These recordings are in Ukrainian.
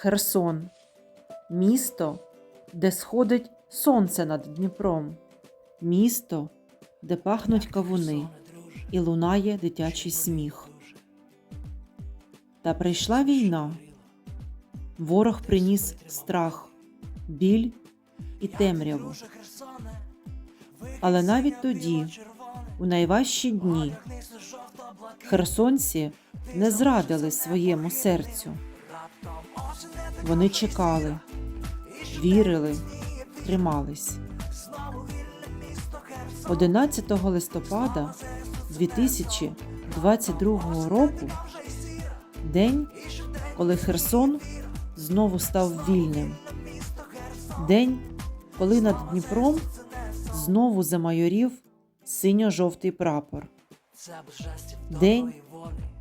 Херсон, місто, де сходить сонце над Дніпром, місто, де пахнуть кавуни і лунає дитячий сміх. Та прийшла війна. Ворог приніс страх, біль і темряву. Але навіть тоді, у найважчі дні, херсонці не зрадили своєму серцю. Вони чекали, вірили, тримались. 11 листопада 2022 року день, коли Херсон знову став вільним. День, коли над Дніпром знову замайорів синьо-жовтий прапор. День,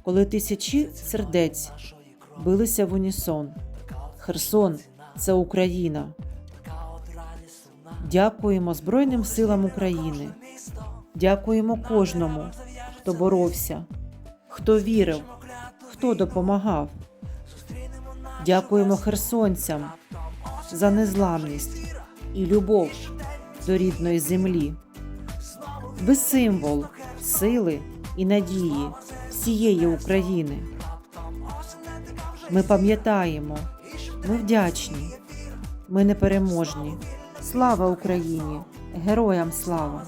коли тисячі сердець билися в унісон. Херсон це Україна. Дякуємо Збройним силам України. Дякуємо кожному, хто боровся, хто вірив, хто допомагав. Дякуємо херсонцям за незламність і любов до рідної землі. Ви символ сили і надії всієї України. Ми пам'ятаємо, ми вдячні, ми непереможні. Слава Україні! Героям слава!